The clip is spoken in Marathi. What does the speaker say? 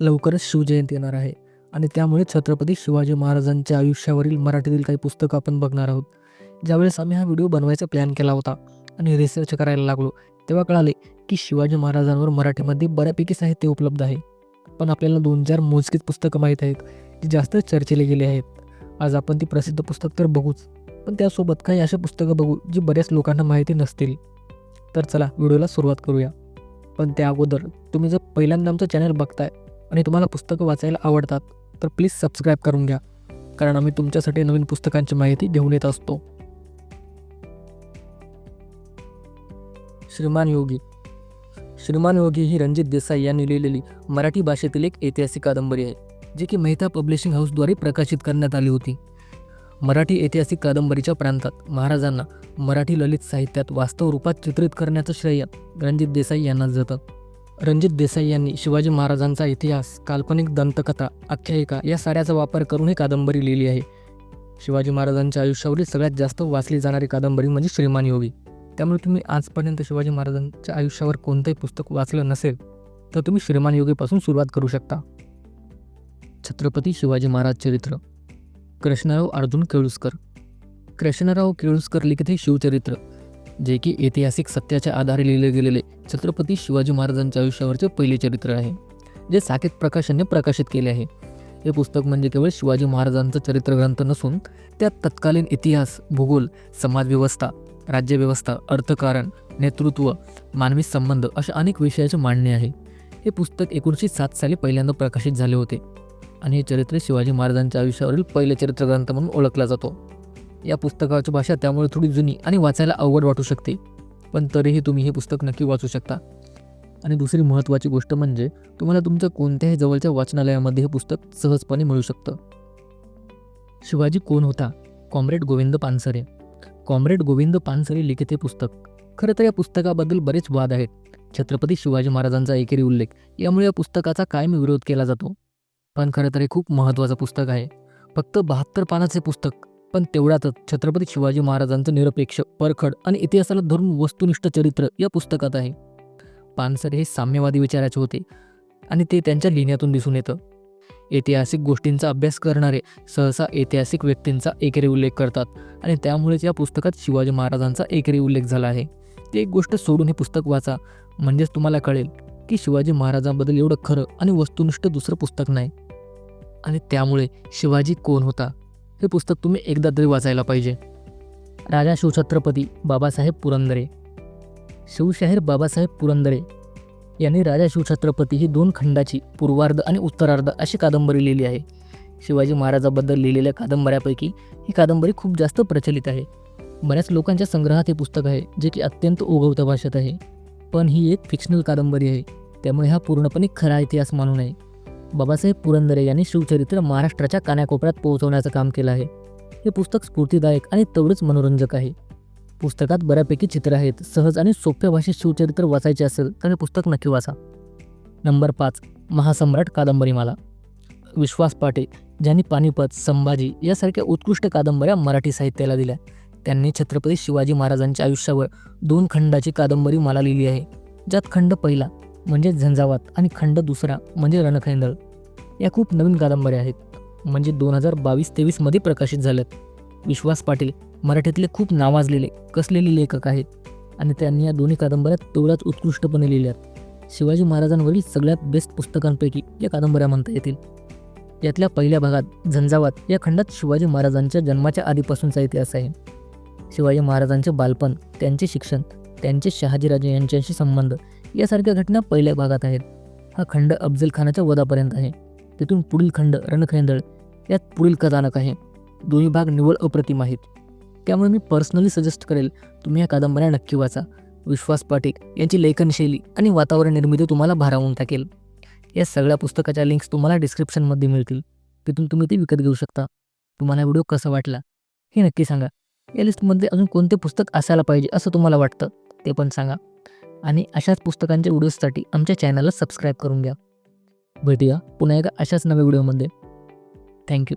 लवकरच शिवजयंती येणार आहे. आणि त्यामुळे छत्रपती शिवाजी महाराजांच्या आयुष्यावरील मराठीतील काही पुस्तकं आपण बघणार आहोत. ज्यावेळेस आम्ही हा व्हिडिओ बनवायचा प्लॅन केला होता आणि रिसर्च करायला लागलो तेव्हा कळाले की शिवाजी महाराजांवर मराठीमध्ये बऱ्यापैकी साहित्य उपलब्ध आहे. पण आपल्याला दोन चार मोजकीच पुस्तकं माहीत आहेत जी जास्त चर्चेले गेली आहेत. आज आपण ती प्रसिद्ध पुस्तक तर बघूच पण त्यासोबत काही अशा पुस्तकं बघू जी बऱ्याच लोकांना माहिती नसतील. तर चला व्हिडिओला सुरुवात करूया. पण त्या अगोदर तुम्ही जर पहिल्यांदा आमचं चॅनल बघताय आणि तुम्हाला पुस्तकं वाचायला आवडतात तर प्लीज सबस्क्राईब करून घ्या. कारण आम्ही तुमच्यासाठी नवीन पुस्तकांची माहिती घेऊन येत असतो. श्रीमान योगी. श्रीमान योगी ही रणजित देसाई यांनी लिहिलेली मराठी भाषेतील एक ऐतिहासिक कादंबरी आहे जी की मेहता पब्लिशिंग हाऊसद्वारे प्रकाशित करण्यात आली होती. मराठी ऐतिहासिक कादंबरीच्या प्रांतात महाराजांना मराठी ललित साहित्यात वास्तव रूपात चित्रित करण्याचं श्रेय रणजित देसाई यांना जातं रणजित देसाई यांनी शिवाजी महाराजांचा इतिहास काल्पनिक दंतकथा आख्यायिका या साऱ्याचा वापर करून ही कादंबरी लिहिली आहे. शिवाजी महाराजांच्या आयुष्यावरील सगळ्यात जास्त वाचली जाणारी कादंबरी म्हणजे श्रीमान योगी. त्यामुळे तुम्ही आजपर्यंत शिवाजी महाराजांच्या आयुष्यावर कोणतंही पुस्तक वाचलं नसेल तर तुम्ही श्रीमान योगीपासून सुरुवात करू शकता. छत्रपती शिवाजी महाराज चरित्र. कृष्णराव अर्जुन केळुसकर. कृष्णराव केळुसकर लिखित हे शिवचरित्र. जे की ऐतिहासिक सत्याच्या आधारे लिहिले गेलेले छत्रपती शिवाजी महाराजांच्या आयुष्यावरचे पहिले चरित्र आहे जे साकेत प्रकाशनने प्रकाशित केले आहे. हे पुस्तक म्हणजे केवळ शिवाजी महाराजांचं चरित्रग्रंथ नसून त्यात तत्कालीन इतिहास भूगोल समाजव्यवस्था राज्यव्यवस्था अर्थकारण नेतृत्व मानवी संबंध अशा अनेक विषयाचे मांडणे आहे. हे पुस्तक एकोणीसशे सात साली पहिल्यांदा प्रकाशित झाले होते आणि हे चरित्र शिवाजी महाराजांच्या आयुष्यावरील पहिले चरित्रग्रंथ म्हणून ओळखला जातो. या पुस्तकाची भाषा त्यामुळे थोडी जुनी आणि वाचायला अवघड वाटू शकते. पण तरीही तुम्ही हे पुस्तक नक्की वाचू शकता. आणि दुसरी महत्त्वाची गोष्ट म्हणजे तुम्हाला तुमच्या कोणत्याही जवळच्या वाचनालयामध्ये हे पुस्तक सहजपणे मिळू शकतं. शिवाजी कोण होता? कॉम्रेड गोविंद पानसरे. कॉम्रेड गोविंद पानसरे लिखित हे पुस्तक. खरं तर या पुस्तकाबद्दल बरेच वाद आहेत. छत्रपती शिवाजी महाराजांचा एकेरी उल्लेख. यामुळे या पुस्तकाचा कायम विरोध केला जातो? पण खरं तर हे खूप महत्त्वाचं पुस्तक आहे. फक्त बहात्तर पानाचे पुस्तक. पण तेवढ्यातच छत्रपती शिवाजी महाराजांचं निरपेक्ष परखड आणि इतिहासाला धरून वस्तुनिष्ठ चरित्र या पुस्तकात आहे. पानसरे हे साम्यवादी विचाराचे होते आणि ते त्यांच्या लिहिण्यातून दिसून येतं. ऐतिहासिक गोष्टींचा अभ्यास करणारे सहसा ऐतिहासिक व्यक्तींचा एकेरी उल्लेख करतात आणि त्यामुळेच या पुस्तकात शिवाजी महाराजांचा एकेरी उल्लेख झाला आहे. ते एक गोष्ट सोडून हे पुस्तक वाचा म्हणजेच तुम्हाला कळेल की शिवाजी महाराजांबद्दल एवढं खरं आणि वस्तुनिष्ठ दुसरं पुस्तक नाही. आणि त्यामुळे शिवाजी कोण होता? हे पुस्तक तुम्ही एकदा तरी वाचायला पाहिजे. राजा शिवछत्रपती बाबासाहेब पुरंदरे. शिवशाहीर बाबासाहेब पुरंदरे यांनी राजा शिवछत्रपती ही दोन खंडाची पूर्वार्ध आणि उत्तरार्ध अशी कादंबरी लिहिली आहे. शिवाजी महाराजाबद्दल लिहिलेल्या कादंबऱ्यापैकी ही कादंबरी खूप जास्त प्रचलित आहे. बऱ्याच लोकांच्या संग्रहात हे पुस्तक आहे जे की अत्यंत उगवत्या भाषेत आहे. पण ही एक फिक्शनल कादंबरी आहे त्यामुळे हा पूर्णपणे खरा इतिहास मानू नये. बाबासाहेब पुरंदरे यांनी शिवचरित्र महाराष्ट्राच्या कानाकोपऱ्यात पोहोचवण्याचं काम केलं आहे. हे पुस्तक स्फूर्तीदायक आणि तेवढंच मनोरंजक आहे. पुस्तकात बऱ्यापैकी चित्र आहेत सहज आणि सोप्या भाषेत शिवचरित्र वाचायचे असेल तर हे पुस्तक नक्की वाचा. नंबर पाच महासम्राट कादंबरीमाला विश्वास पाटे ज्यांनी पानिपत संभाजी यासारख्या उत्कृष्ट कादंबऱ्या मराठी साहित्याला दिल्या. त्यांनी छत्रपती शिवाजी महाराजांच्या आयुष्यावर दोन खंडाची कादंबरी मला लिहिली आहे. ज्यात खंड पहिला म्हणजे झंझावात आणि खंड दुसरा म्हणजे रणखैंदळ. या खूप नवीन कादंबऱ्या आहेत. म्हणजे दोन हजार बावीस तेवीसमध्ये प्रकाशित झाल्यात. विश्वास पाटील मराठीतले खूप नावाजलेले कसलेले लेखक आहेत? आणि त्यांनी या दोन्ही कादंबऱ्या तेवढ्याच उत्कृष्टपणे लिहिल्यात. शिवाजी महाराजांवरील सगळ्यात बेस्ट पुस्तकांपैकी या कादंबऱ्या म्हणता येतील. यातल्या पहिल्या भागात झंझावात या खंडात शिवाजी महाराजांच्या जन्माच्या आधीपासूनचा इतिहास आहे. शिवाजी महाराजांचे बालपण त्यांचे शिक्षण त्यांचे शहाजीराजे यांच्याशी संबंध यासारख्या घटना पहिल्या भागात आहेत. हा खंड अफजल खानाच्या वधापर्यंत आहे. तिथून पुढील खंड रणखैंदळ यात पुढील कथानक आहे. दोन्ही भाग निवळ अप्रतिम आहेत. त्यामुळे मी पर्सनली सजेस्ट करेल तुम्ही या कादंबऱ्या नक्की वाचा. विश्वास पाटील यांची लेखनशैली आणि वातावरण निर्मिती तुम्हाला भारावून टाकेल. या सगळ्या पुस्तकाच्या लिंक्स तुम्हाला डिस्क्रिप्शनमध्ये मिळतील. तिथून तुम्ही ते विकत घेऊ शकता. तुम्हाला व्हिडिओ कसा वाटला हे नक्की सांगा. या लिस्टमध्ये अजून कोणते पुस्तक असायला पाहिजे असं तुम्हाला वाटतं ते पण सांगा. आणि अशाच पुस्तकांच्या व्हिडिओजसाठी आमच्या चॅनलला सबस्क्राईब करून घ्या. भेटूया पुन्हा एका अशाच नव्या व्हिडिओमध्ये. थँक्यू